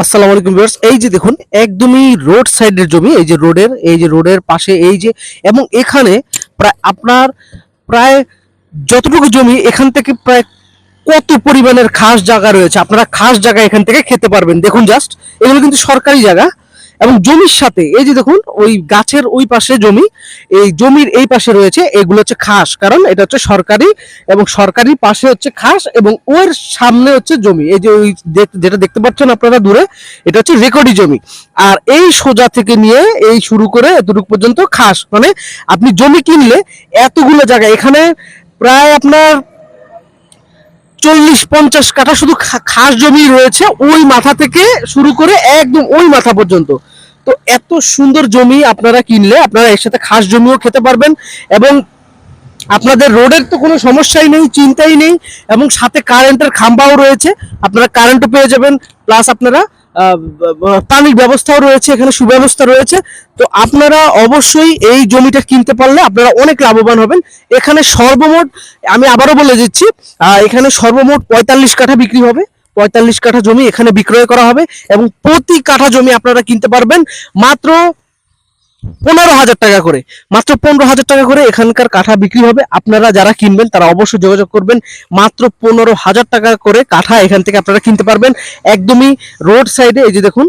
আসসালামু আলাইকুম ভিউয়ার্স, এই যে দেখুন, একদমই রোড সাইডের জমি, এই যে রোডের, এই যে রোডের পাশে এই যে, এবং এখানে প্রায় আপনার প্রায় যতটুকু জমি, এখান থেকে প্রায় কত পরিমাণের খাস জায়গা রয়েছে? আপনারা খাস জায়গা এখান থেকে খেতে পারবেন। দেখুন জাস্ট এগুলো কিন্তু সরকারি জায়গা। এবং জমির সাথে, এই যে দেখুন, ওই গাছের ওই পাশে জমি, এই জমির এই পাশে রয়েছে, এগুলো হচ্ছে খাস, কারণ এটা হচ্ছে সরকারি এবং সরকারি পাশে হচ্ছে খাস এবং ওর সামনে হচ্ছে জমি। এই যে ওই যেটা দেখতে পাচ্ছেন আপনারা দূরে, এটা হচ্ছে রেকর্ডি জমি। আর এই সোজা থেকে নিয়ে এই শুরু করে এতটুকু পর্যন্ত খাস। মানে আপনি জমি কিনলে এতগুলো জায়গা, এখানে প্রায় আপনার চল্লিশ, পঞ্চাশ কাঠা শুধু খাস জমি রয়েছে, ওই মাথা থেকে শুরু করে একদম ওই মাথা পর্যন্ত। তো এত সুন্দর জমি আপনারা কিনলে আপনারা এর সাথে খাস জমিও খেতে পারবেন এবং আপনাদের রোডের তো কোনো সমস্যাই নেই, চিন্তাই নেই এবং সাথে কারেন্টের খাম্বাও রয়েছে। আপনারা কারেন্টও পেয়ে যাবেন প্লাস আপনারা পানির ব্যবস্থাও রয়েছে, এখানে সুব্যবস্থা রয়েছে। তো আপনারা অবশ্যই এই জমিটা কিনতে পারলে আপনারা অনেক লাভবান হবেন। এখানে সর্বমোট, আমি আবারও বলে দিচ্ছি এখানে সর্বমোট পঁয়তাল্লিশ কাঠা বিক্রি হবে। পঁয়তাল্লিশ কাঠা জমি এখানে বিক্রয় করা হবে এবং প্রতি কাঠা জমি আপনারা কিনতে পারবেন মাত্র পনেরো হাজার টাকা করে। মাত্র পনেরো হাজার টাকা করে এখানকার কাঠা বিক্রি হবে। আপনারা যারা কিনবেন, তারা অবশ্যই যোগাযোগ করবেন। মাত্র পনেরো হাজার টাকা করে কাঠা এখান থেকে আপনারা কিনতে পারবেন। একদমই রোড সাইডে, এই যে দেখুন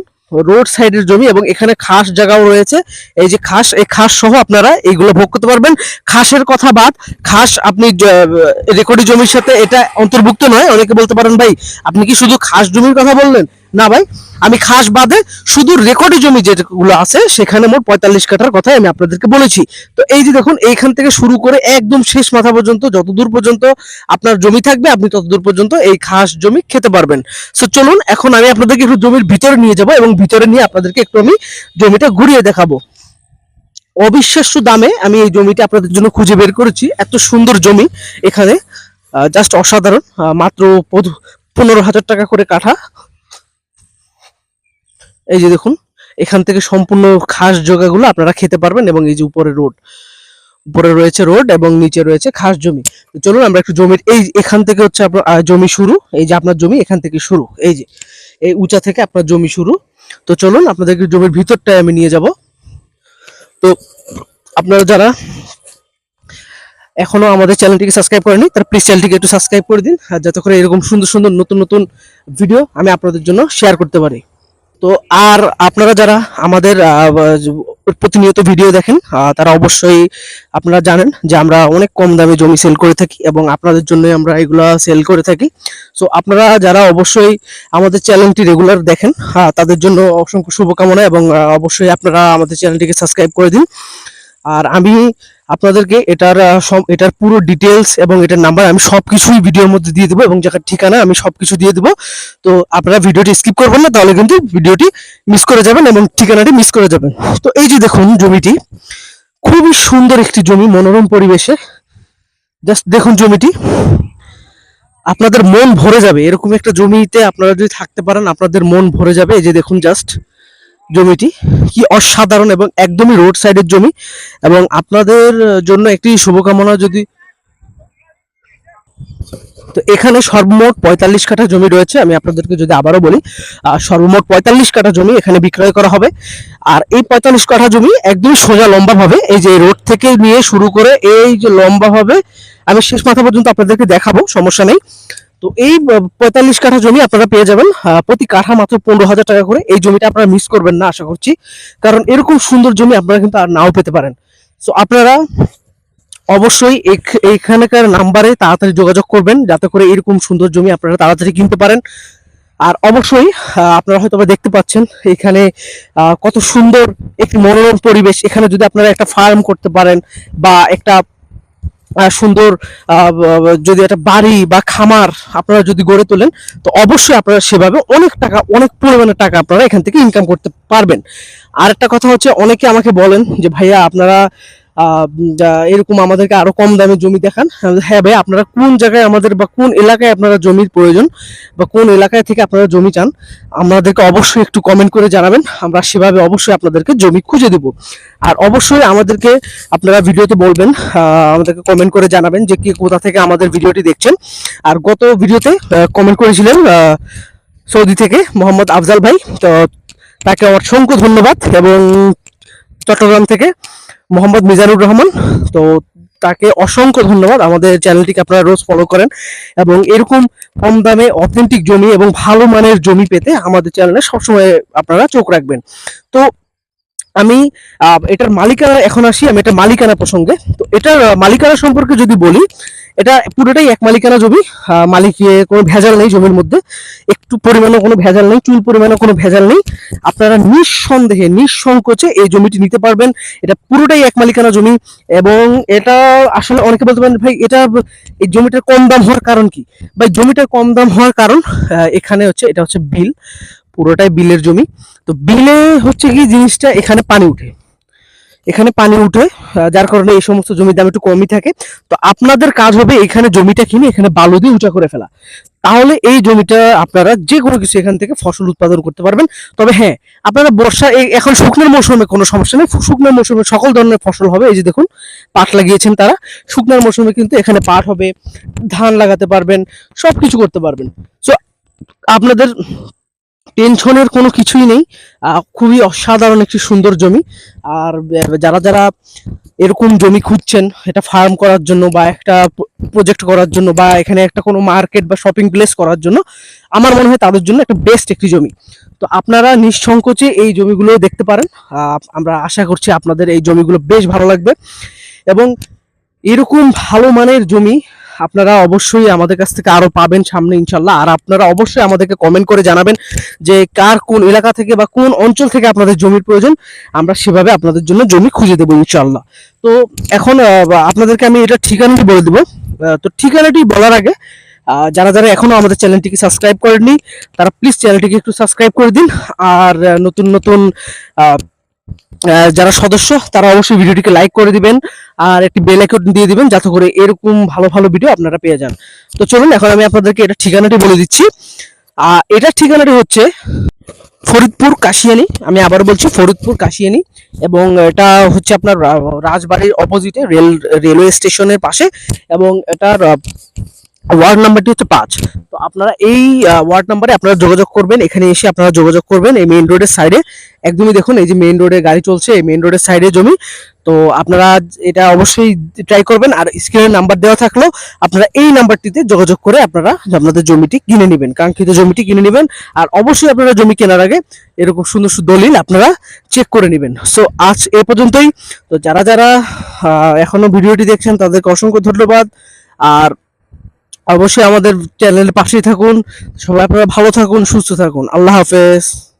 রোড সাইডের জমি এবং এখানে খাস জায়গাও রয়েছে। এই যে খাস, এই খাস সহ আপনারা এইগুলো ভোগ করতে পারবেন। খাসের কথা বাদ, খাস আপনি রেকর্ডি জমির সাথে এটা অন্তর্ভুক্ত নয়। অনেকে বলতে পারেন, ভাই, আপনি কি শুধু খাস জমির কথা বললেন? না ভাই, আমি খাস বাদে শুধু রেকর্ডি জমি যেগুলো আছে, সেখানে মোট পঁয়তাল্লিশ কাঠার কথাই আমি আপনাদেরকে বলেছি। তো এই যে দেখুন, এইখান থেকে শুরু করে একদম শেষ মাথা পর্যন্ত যতদূর পর্যন্ত আপনার জমি থাকবে, আপনি ততদূর পর্যন্ত এই খাস জমি খেতে পারবেন। সো চলুন, এখন আমি আপনাদেরকে একটু জমির ভিতরে নিয়ে যাব এবং ভিতরে নিয়ে আপনাদেরকে একটু আমি জমিটা ঘুরিয়ে দেখাবো। অবিশ্বাস্য দামে আমি এই জমিটা আপনাদের জন্য খুঁজে বের করেছি। এত সুন্দর জমি এখানে জাস্ট অসাধারণ মাত্র পনেরো হাজার টাকা করে কাঠা। এই যে দেখুন, এখান থেকে সম্পূর্ণ খাস জগাগুলো আপনারা খেতে পারবেন এবং এই যে উপরে রোড, উপরে রয়েছে রোড এবং নিচে রয়েছে খাস জমি। চলুন আমরা একটু জমির, এই এখান থেকে হচ্ছে আপনার জমি শুরু, এই যে আপনার জমি এখান থেকে শুরু, এই যে, এই উঁচা থেকে আপনার জমি শুরু। তো চলুন আপনাদেরকে জমির ভিতরটায় আমি নিয়ে যাব। তো আপনারা যারা এখনও আমাদের চ্যানেলটিকে সাবস্ক্রাইব করেনি তারা প্লিজ চ্যানেলটিকে একটু সাবস্ক্রাইব করে দিন, আর যাতে করে এরকম সুন্দর সুন্দর নতুন নতুন ভিডিও আমি আপনাদের জন্য শেয়ার করতে পারি। তো আর আপনারা যারা আমাদের প্রতিনিয়ত ভিডিও দেখেন তারা অবশ্যই আপনারা জানেন যে আমরা অনেক কম দামে জমি সেল করে থাকি এবং আপনাদের জন্যই আমরা এগুলা সেল করে থাকি। সো আপনারা যারা অবশ্যই আমাদের চ্যানেলটি রেগুলার দেখেন তাদের জন্য অসংখ্য শুভকামনা এবং অবশ্যই আপনারা আমাদের চ্যানেলটিকে সাবস্ক্রাইব করে দিন। আর আমি আপনাদেরকে এটার সব- এটার পুরো ডিটেলস এবং এটার নাম্বার আমি সবকিছুই ভিডিওর মধ্যে দিয়ে দেবো এবং জায়গার ঠিকানা আমি সব কিছু দিয়ে দেবো। তো আপনারা ভিডিওটি স্কিপ করবেন না, তাহলে কিন্তু ভিডিওটি মিস করে যাবেন এবং ঠিকানাটি মিস করে যাবেন। তো এই যে দেখুন জমিটি, খুবই সুন্দর একটি জমি, মনোরম পরিবেশে। জাস্ট দেখুন জমিটি, আপনাদের মন ভরে যাবে। এরকম একটা জমিতে আপনারা যদি থাকতে পারেন, আপনাদের মন ভরে যাবে। এই যে দেখুন জাস্ট জমিটি কি অসাধারণ এবং একদমই রোড সাইডের জমি এবং আপনাদের জন্য একটি শুভকামনা যদি তো এখানে সর্বমোট পঁয়তাল্লিশ কাঠা জমি রয়েছে, আমি আপনাদেরকে যদি আবারও বলি সর্বমোট পঁয়তাল্লিশ কাঠা জমি এখানে বিক্রয় করা হবে। আর এই পঁয়তাল্লিশ কাঠা জমি একদমই সোজা লম্বা ভাবে এই যে রোড থেকে নিয়ে শুরু করে এই যে লম্বা ভাবে আমি শেষ মাথা পর্যন্ত আপনাদেরকে দেখাবো, সমস্যা নেই। তো এই পঁয়তাল্লিশ কাঠা জমি আপনারা পেয়ে যাবেন প্রতি কাঠা মাত্র পনেরো হাজার টাকা করে। এই জমিটা আপনারা মিস করবেন না, আশা করছি। কারণ এরকম সুন্দর জমি আপনারা কিন্তু আর নাও পেতে পারেন। তো আপনারা অবশ্যই এইখানকার নাম্বারে তাড়াতাড়ি যোগাযোগ করবেন, যাতে করে এরকম সুন্দর জমি আপনারা তাড়াতাড়ি কিনতে পারেন। আর অবশ্যই আপনারা হয়তো দেখতে পাচ্ছেন, এখানে কত সুন্দর একটি মনোরম পরিবেশ। এখানে যদি আপনারা একটা ফার্ম করতে পারেন বা একটা সুন্দর যদি একটা বাড়ি বা খামার আপনারা যদি গড়ে তোলেন, তো অবশ্যই আপনারা সেভাবে অনেক টাকা, অনেক পরিমাণে টাকা আপনারা এখান থেকে ইনকাম করতে পারবেন। আর একটা কথা হচ্ছে, অনেকে আমাকে বলেন যে, ভাইয়া, আপনারা এরকম আমাদেরকে আরও কম দামে জমি দেখান। হ্যাঁ ভাই, আপনারা কোন জায়গায় আমাদের বা কোন এলাকায় আপনারা জমির প্রয়োজন বা কোন এলাকায় থেকে আপনারা জমি চান, আমাদেরকে অবশ্যই একটু কমেন্ট করে জানাবেন। আমরা সেভাবে অবশ্যই আপনাদেরকে জমি খুঁজে দেব। আর অবশ্যই আমাদেরকে আপনারা ভিডিওতে বলবেন আমাদেরকে কমেন্ট করে জানাবেন যে কি কোথা থেকে আমাদের ভিডিওটি দেখছেন। আর গত ভিডিওতে কমেন্ট করেছিলেন সৌদি থেকে মোহাম্মদ আফজাল ভাই। তো তাকে অসংখ্য ধন্যবাদ এবং চট্টগ্রাম থেকে মোহাম্মদ মিজানুর রহমান। তো তাকে অসংখ্য ধন্যবাদ। আমাদের চ্যানেলটিকে আপনারা রোজ ফলো করেন এবং এরকম কম দামে অথেন্টিক জমি এবং ভালো মানের জমি পেতে আমাদের চ্যানেলে সবসময় আপনারা চোখ রাখবেন। তো আমি এটার মালিকানা এখন আসি, আমি এটা মালিকানা প্রসঙ্গে। তো এটার মালিকানা সম্পর্কে যদি বলি, এটা পুরোটাই এক মালিকানা জমি। মালিকে কোনো ভেজাল নেই জমির মধ্যে। একটু পরিমাণে কোনো ভেজাল নেই, চুল পরিমাণে কোনো ভেজাল নেই। আপনারা নিঃসন্দেহে, নিঃসংকোচে এই জমিটি নিতে পারবেন। এটা পুরোটাই এক মালিকানা জমি এবং এটা আসলে অনেকে বলতে পারেন, ভাই, এটা, এই জমিটার কম দাম হওয়ার কারণ কি? ভাই, জমিটার কম দাম হওয়ার কারণ এখানে হচ্ছে, এটা হচ্ছে বিল। পুরোটাই বিলের জমি। তো বিলে হচ্ছে কি জিনিসটা এখানে পানি উঠে। এখানে পানি উঠে যার কারণে এই সমস্ত জমির দাম একটু কমই থাকে। তো আপনাদের কাজ হবে এখানে জমিটা কিনে এখানে বালু দিয়ে উঁচা করে ফেলা। তাহলে এই জমিটা আপনারা যে কোনো কিছু এখান থেকে ফসল উৎপাদন করতে পারবেন। তবে হ্যাঁ আপনারা বর্ষা এখন শুকনোর মৌসুমে কোনো সমস্যা নেই। শুকনোর মৌসুমে সকল ধরনের ফসল হবে। এই যে দেখুন, পাট লাগিয়েছেন তারা। শুকনোর মৌসুমে কিন্তু এখানে পাট হবে, ধান লাগাতে পারবেন সব কিছু করতে পারবেন। সো আপনাদের টেনশনের কোনো কিছুই নেই। খুবই অসাধারণ একটি সুন্দর জমি। আর যারা যারা এরকম জমি খুঁজছেন, এটা ফার্ম করার জন্য বা একটা প্রজেক্ট করার জন্য বা এখানে একটা কোনো মার্কেট বা শপিং প্লেস করার জন্য, আমার মনে হয় তাদের জন্য একটা বেস্ট একটি জমি। তো আপনারা নিঃসংকোচে এই জমিগুলো দেখতে পারেন। আমরা আশা করছি আপনাদের এই জমিগুলো বেশ ভালো লাগবে। এবং এরকম ভালো মানের জমি আপনারা অবশ্যই আমাদের কাছ থেকে আরও পাবেন সামনে ইনশাল্লাহ আর আপনারা অবশ্যই আমাদেরকে কমেন্ট করে জানাবেন যে কার কোন এলাকা থেকে বা কোন অঞ্চল থেকে আপনাদের জমির প্রয়োজন। আমরা সেভাবে আপনাদের জন্য জমি খুঁজে দেবো ইনশাল্লাহ তো এখন আপনাদেরকে আমি এটা ঠিকানাটি বলে দেবো। তো ঠিকানাটি বলার আগে যারা যারা এখনও আমাদের চ্যানেলটিকে সাবস্ক্রাইব করেননি, তারা প্লিজ চ্যানেলটিকে একটু সাবস্ক্রাইব করে দিন। আর নতুন নতুন যারা সদস্য তারা অবশ্যই ভিডিওটিকে লাইক করে দিবেন আর একটি বেল আইকন দিয়ে দিবেন যাতে করে এরকম ভালো ভালো ভিডিও আপনারা পেয়ে যান। তো চলুন এখন আমি আপনাদেরকে এটা ঠিকানাটি বলে দিচ্ছি। আহ, এটার ঠিকানাটি হচ্ছে ফরিদপুর কাশিয়ানি। আমি আবার বলছি ফরিদপুর কাশিয়ানি এবং এটা হচ্ছে আপনার রাজবাড়ির অপোজিটে রেল রেলওয়ে স্টেশনের পাশে এবং এটার ওয়ার্ড নাম্বারটি হচ্ছে পাঁচ। তো আপনারা এই ওয়ার্ড নাম্বারে আপনারা যোগাযোগ করবেন এখানে এসে আপনারা যোগাযোগ করবেন এই মেইন রোডের সাইডে। একদমই দেখুন এই যে মেইন রোডে গাড়ি চলছে এই মেইন রোডের সাইডে জমি। তো আপনারা এটা অবশ্যই ট্রাই করবেন আর স্ক্রিনের নাম্বার দেওয়া থাকলেও আপনারা এই নাম্বারটিতে যোগাযোগ করে আপনারা আপনাদের জমিটি কিনে নেবেন কাঙ্ক্ষিত জমিটি কিনে নেবেন। আর অবশ্যই আপনারা জমি কেনার আগে এরকম সুন্দর সুন্দর দলিল আপনারা চেক করে নেবেন। সো আজ এ পর্যন্তই। তো যারা যারা আহ, এখনও ভিডিওটি দেখছেন তাদেরকে অসংখ্য ধন্যবাদ। আর অবশ্যই আমাদের চ্যানেলের পাশেই থাকুন। সবাই আপনারা ভালো থাকুন সুস্থ থাকুন। আল্লাহ হাফেজ।